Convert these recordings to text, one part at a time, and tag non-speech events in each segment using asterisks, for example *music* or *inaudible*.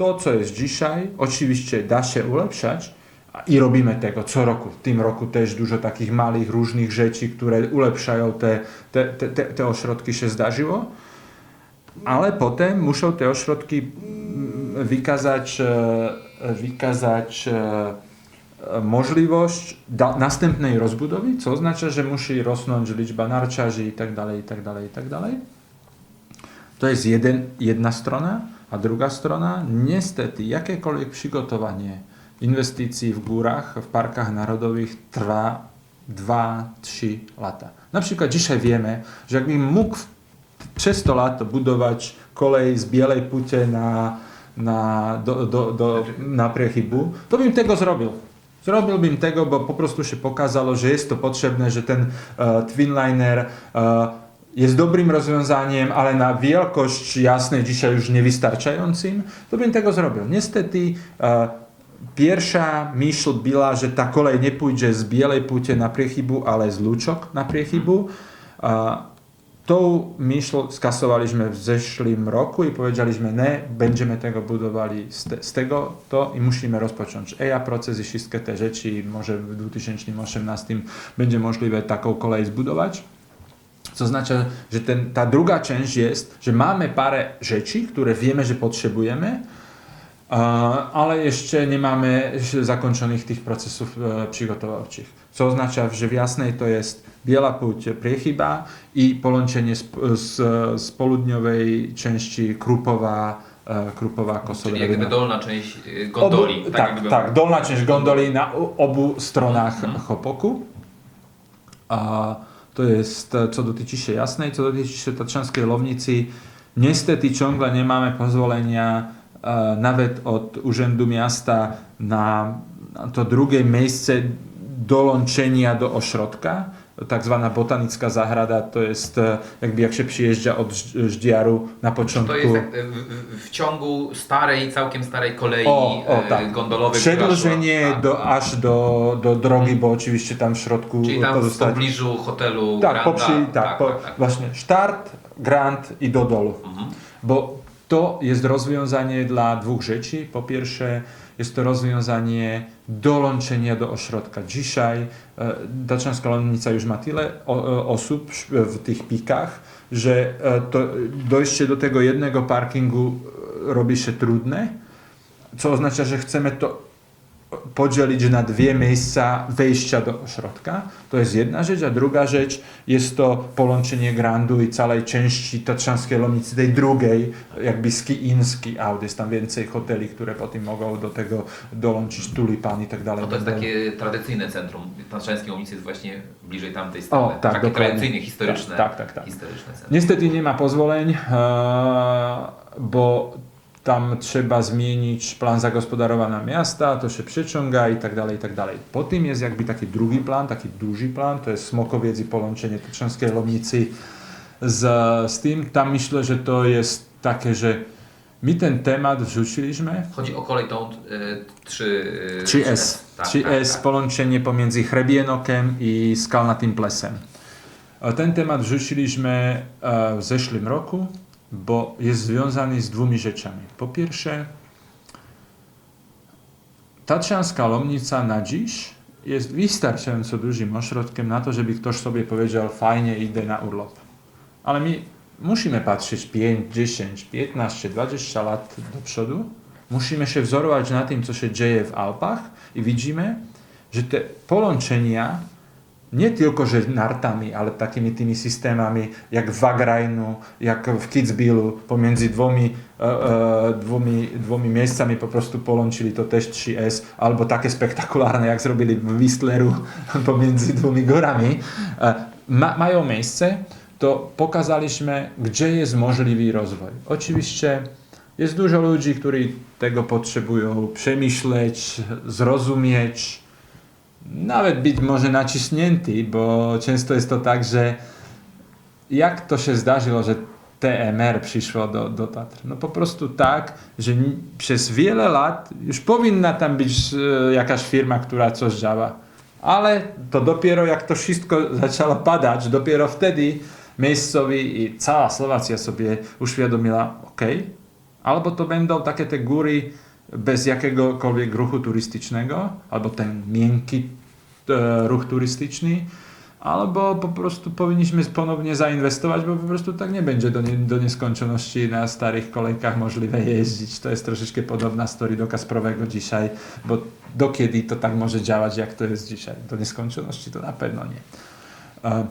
to, co jest dzisiaj, oczywiście da się ulepszać i robimy tego co roku. W tym roku też dużo takich małych, różnych rzeczy, które ulepszają te, te, te, te, ośrodki się zdarzyło, ale potem muszą te ośrodki wykazać, wykazać e, e, możliwość następnej rozbudowy, co oznacza, że musi rosnąć liczba narciarzy i tak dalej, i tak dalej, i tak dalej. To jest jeden, jedna strona, a druga strona, niestety, jakiekolwiek przygotowanie inwestycji w górach, w parkach narodowych trwa 2-3 lata. Na przykład dzisiaj wiemy, że jakbym mógł przez to lat budować kolej z Bielej Pucie na, na, do, do, do, na Prechybu, to bym tego zrobił. Zrobiłbym tego, bo po się pokazało, że jest to potrzebne, że ten e, Twinliner e, jest dobrym rozwiązaniem, ale na wielkość jasnej dzisiaj już niewystarczającym, to bym tego zrobił. Niestety e, pierwsza myśl była, że ta kolej nie pójdzie z Bielej Pucie na Prechybu, ale z Luczok na Prechybu. E, Tą myśl skasowaliśmy w zeszłym roku i powiedzieliśmy, nie, będziemy tego budowali z, te, z tego to i musimy rozpocząć EIA proces i wszystkie te rzeczy może w 2018 będzie możliwe taką kolej zbudować. Co znaczy, że ten, ta druga część jest, że mamy parę rzeczy, które wiemy, że potrzebujemy, e, ale jeszcze nie mamy zakończonych tych procesów e, przygotowawczych. Co oznacza, że w Jasnej to jest Biela Płóć, Prechyba i połączenie z, z, z południowej części Krupowa, e, Krupowa Czyli Kosowa. jak gdyby dolna część y, gondoli. Obu, tak, jakby tak, dolna część gondoli na obu stronach Mhm. Hopoku. A to jest co dotyczy się Jasnej, co dotyczy się Tatrzańskiej Lownicy. Niestety ciągle nie mamy pozwolenia e, od Urzędu Miasta na, na to drugie miejsce dołączenia do ośrodka. Tak zwana botanicka zahrada to jest e, jakby jak się przyjeżdża od Żd- Żdziaru na początku. To jest y, w, w, w ciągu starej, całkiem starej kolei O, o, y, tak. gondolowej. Przedłużenie tak. do, aż do, do drogi, bo oczywiście tam w środku Czyli tam w pozostać. pobliżu hotelu Tak, Granda. poprzy, tak, po, właśnie start, grant i do dolu. Mhm. Bo to jest rozwiązanie dla dwóch rzeczy. Po pierwsze, jest to rozwiązanie dołączenia do ośrodka. Dzisiaj e, Daczanska Lądnica już ma tyle o, osób w tych pikach, że e, dojście do tego jednego parkingu e, robi się trudne, co oznacza, że chcemy to podzielić na dwie miejsca wejścia do ośrodka. To jest jedna rzecz, a druga rzecz jest to połączenie Grandu i całej części Tatrzańskiej Lomnicy, tej drugiej, jakby ski-in, ski-out. Jest tam więcej hoteli, które potem mogą do tego dołączyć tulipan i tak dalej. No to jest Będą- takie tradycyjne centrum. Tatrzańskiej ulicy jest właśnie bliżej tamtej strony. O, tak, takie dokładnie. tradycyjne, historyczne, Tak, tak, tak. historyczne centrum. Niestety nie ma pozwoleń, e, bo tam trzeba zmienić plan zagospodarowania miasta, to się przyciąga i tak dalej, i tak dalej. Po tym jest jakby taki drugi plan, taki duży plan, to jest Smokowiec i połączenie Tatrzańskiej Lomnicy z, z tym. Tam myślę, że to jest takie, że my ten temat wrzuciliśmy, Chodzi o kolej tą y, 3, y, 3S, Tak, 3S tak, tak. połączenie pomiędzy Hrebienokiem i Skalnatym Plesem. Ten temat wrzuciliśmy e, w zeszłym roku, bo jest związany z dwoma rzeczami. Po pierwsze, Tatrzańska Lomnica na dziś jest wystarczająco dużym ośrodkiem na to, żeby ktoś sobie powiedział fajnie idę na urlop. Ale my musimy patrzeć 5, 10, 15, 20 lat do przodu. Musimy się wzorować na tym, co się dzieje w Alpach i widzimy, że te połączenia nie tylko, że nartami, ale takimi tymi systemami jak w Wagrainu, jak w Kitzbühelu, pomiędzy dwomi, e, e, dwomi, dwomi miejscami po prostu połączyli to też 3S, albo takie spektakularne, jak zrobili w Whistleru *laughs* pomiędzy dwoma górami, e, ma, mają miejsce, to pokazaliśmy, gdzie jest możliwy rozwój. Oczywiście jest dużo ludzi, którzy tego potrzebują przemyśleć, zrozumieć, nawet być może naciśnięty, bo często jest to tak, że jak to się zdarzyło, że TMR przyszło do, do Tatr? No po prostu tak, ni- przez wiele lat już powinna tam być e, jakaś firma, która coś działa. Ale to dopiero jak to wszystko zaczęło padać, dopiero wtedy miejscowi i cała Słowacja sobie uświadomiła, ok, Albo to będą takie te góry bez jakiegokolwiek ruchu turystycznego, albo ten miękki e, ruch turystyczny, albo po prostu powinniśmy ponownie zainwestować, bo po prostu tak nie będzie do, nie, do nieskończoności na starych kolejkach możliwe jeździć. To jest troszeczkę podobna story do Kasprowego dzisiaj, bo do kiedy to tak może działać, jak to jest dzisiaj? Do nieskończoności to na pewno nie. E,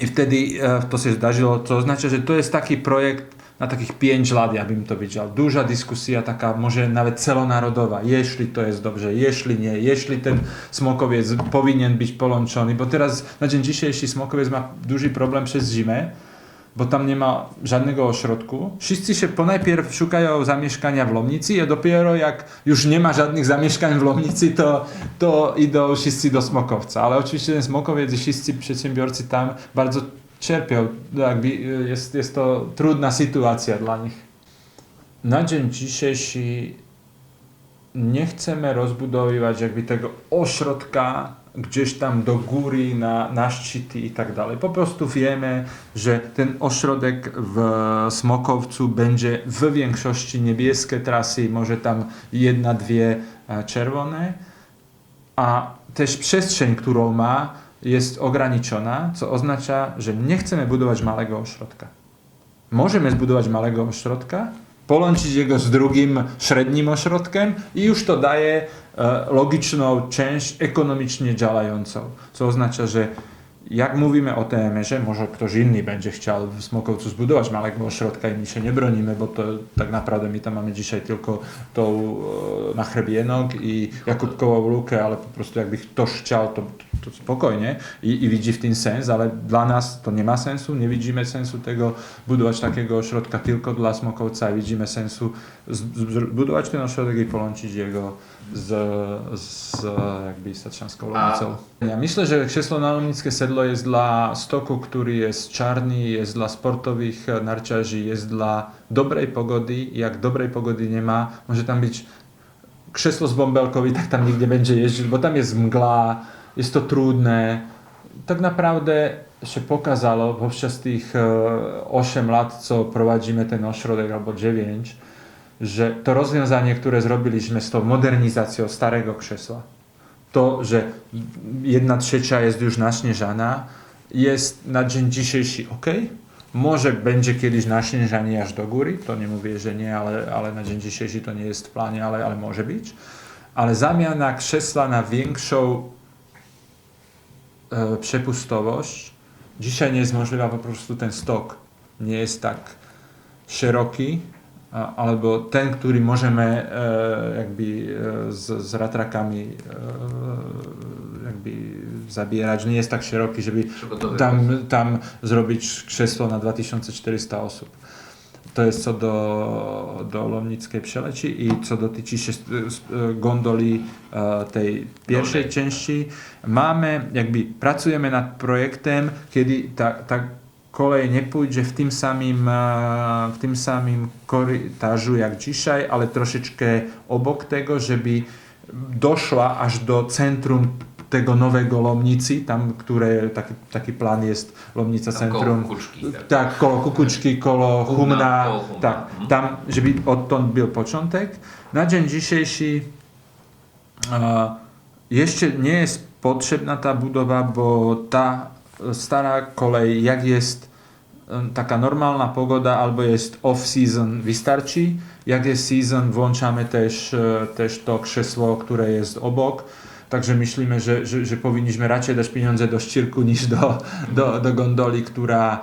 I wtedy e, to się zdarzyło, to oznacza, że to jest taki projekt na takich 5 lat, ja bym to widział. Duża dyskusja, taka może nawet celonarodowa, jeśli to jest dobrze, jeśli nie, jeśli ten smokowiec powinien być połączony, bo teraz na dzień dzisiejszy smokowiec ma duży problem przez zimę, bo tam nie ma żadnego ośrodku. Wszyscy się ponajpierw szukają zamieszkania w Lomnicy, a dopiero jak już nie ma żadnych zamieszkań w Lomnicy, to, to idą wszyscy do Smokowca. Ale oczywiście ten Smokowiec i wszyscy przedsiębiorcy tam bardzo cierpią. Jakby jest, jest to trudna sytuacja dla nich. Na dzień dzisiejszy nie chcemy rozbudowywać jakby tego ośrodka gdzieś tam do góry, na, na szczyty i tak dalej. Po prostu wiemy, że ten ośrodek w Smokowcu będzie w większości niebieskie trasy, może tam jedna, dwie e, czerwone, a też przestrzeń, którą ma, jest ograniczona, co oznacza, że nie chcemy budować małego ośrodka. Możemy zbudować małego ośrodka, połączyć jego z drugim średnim ośrodkiem i już to daje e, logiczną część ekonomicznie działającą. Co oznacza, że jak mówimy o TMR-ze, może ktoś inny będzie chciał w Smokowcu zbudować małego ośrodka i my się nie bronimy, bo to tak naprawdę my tam mamy dzisiaj tylko tą e, na Hrebienok i Jakubkową Lukę, ale po prostu jakby ktoś chciał, to, to spokojnie i, i widzi w tym sens, ale dla nas to nie ma sensu, nie widzimy sensu tego budować takiego ośrodka tylko dla Smokowca, widzimy sensu zbudować ten ośrodek i połączyć jego z, z jakby Tatrzanską Lomnicą. Ja myślę, że krzesło na Lomnickie Sedlo jest dla stoku, który jest czarny, jest dla sportowych narciarzy, jest dla dobrej pogody. Jak dobrej pogody nie ma, może tam być krzesło z bąbelką i tak tam nikt nie będzie jeździć, bo tam jest mgła, jest to trudne. Tak naprawdę się pokazało podczas tych e, 8 lat, co prowadzimy ten ośrodek, albo 9, że to rozwiązanie, które zrobiliśmy z tą modernizacją starego krzesła, to, że jedna trzecia jest już naśnieżana, jest na dzień dzisiejszy ok. Może będzie kiedyś naśnieżanie aż do góry, to nie mówię, że nie, ale, ale na dzień dzisiejszy to nie jest w planie, ale, ale może być. Ale zamiana krzesła na większą e, przepustowość. Dzisiaj nie jest możliwa, po prostu ten stok. Nie jest tak szeroki, albo ten, który możemy e, jakby e, z, z ratrakami e, jakby zabierać, nie jest tak szeroki, żeby tam, tam zrobić krzesło na 2400 osób. To jest co do, do Lomnickiej przeleci i co dotyczy się s- gondoli e, tej pierwszej Dolnej. części. Mamy, jakby pracujemy nad projektem, kiedy ta, ta kolej nie pójdzie w tym samym, e, w tym samym korytarzu jak dzisiaj, ale troszeczkę obok tego, żeby doszła aż do centrum tego nowego Lomnicy, tam, które taki, taki plan jest Lomnica Tam Centrum. koło Kuczki, tak. Tak, koło Kukuczki, koło Humna, Humna, koło Humna. tak, Mhm. tam, żeby odtąd był początek. Na dzień dzisiejszy e, jeszcze nie jest potrzebna ta budowa, bo ta stara kolej, jak jest taka normalna pogoda albo jest off-season, wystarczy. Jak jest season, włączamy też, e, też to krzesło, które jest obok. Także myślimy, że, że, że powinniśmy raczej dać pieniądze do ścierku niż do, do, do gondoli, która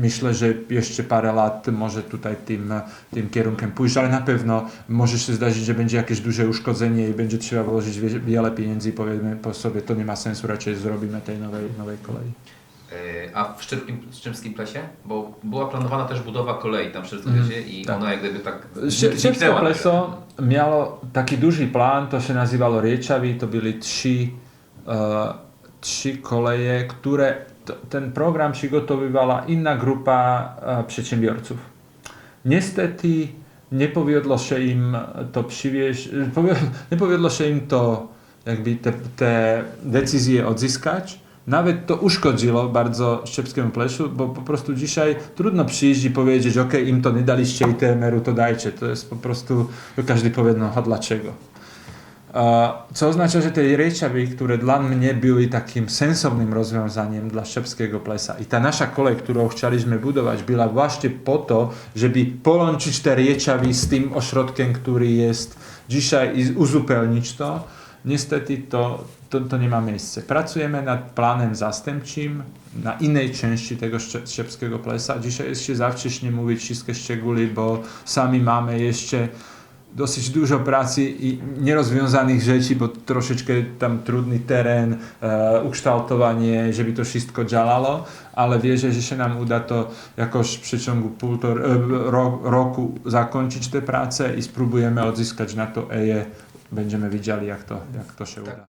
myślę, że jeszcze parę lat może tutaj tym, tym kierunkiem pójść, ale na pewno może się zdarzyć, że będzie jakieś duże uszkodzenie i będzie trzeba włożyć wie- wiele pieniędzy i powiedzmy po sobie, to nie ma sensu, raczej zrobimy tej nowej, nowej kolei. E, A w Szczyrkim, Szczymskim Plesie? Bo była planowana też budowa kolei tam w Szczyrkim Mhm, Plesie i tak. ona jak gdyby tak zniknęła. Pleso miało taki duży plan, to się nazywało Rieczawi, to byli trzy, e, trzy koleje, które ten program przygotowywała inna grupa e, przedsiębiorców. Niestety nie powiodło się im to przywieźć, *laughs* nie powiodło się im to jakby te, te decyzje odzyskać, nawet to uszkodzilo bardzo Szczepskiemu Pleszu, bo po prostu dzisiaj trudno przyjść i powiedzieć, ok, im to nie daliście ITMR-u, to dajcie. To jest po prostu, każdy powie, no a dlaczego? Co oznacza, że te rejčavy, które dla mnie były takim sensownym rozwiązaniem dla Szczepskiego Plesa i ta nasza kolej, którą chcieliśmy budować, była właśnie po to, żeby połączyć te rejčavy z tym ośrodkiem, który jest dzisiaj i uzupełnić to, niestety to, to, to nie ma miejsca. Pracujemy nad planem zastępczym na innej części tego Szcze- Szczepskiego Plesa. Dzisiaj jest się za wcześnie mówić wszystkie szczegóły, bo sami mamy jeszcze dosyć dużo pracy i nierozwiązanych rzeczy, bo troszeczkę tam trudny teren, e, ukształtowanie, żeby to wszystko działało, ale wierzę, że się nam uda to jakoś w przeciągu półtor, e, ro, roku zakończyć tę pracę i spróbujemy odzyskać na to EJE. Będziemy widzieli, jak to, jak to się uda.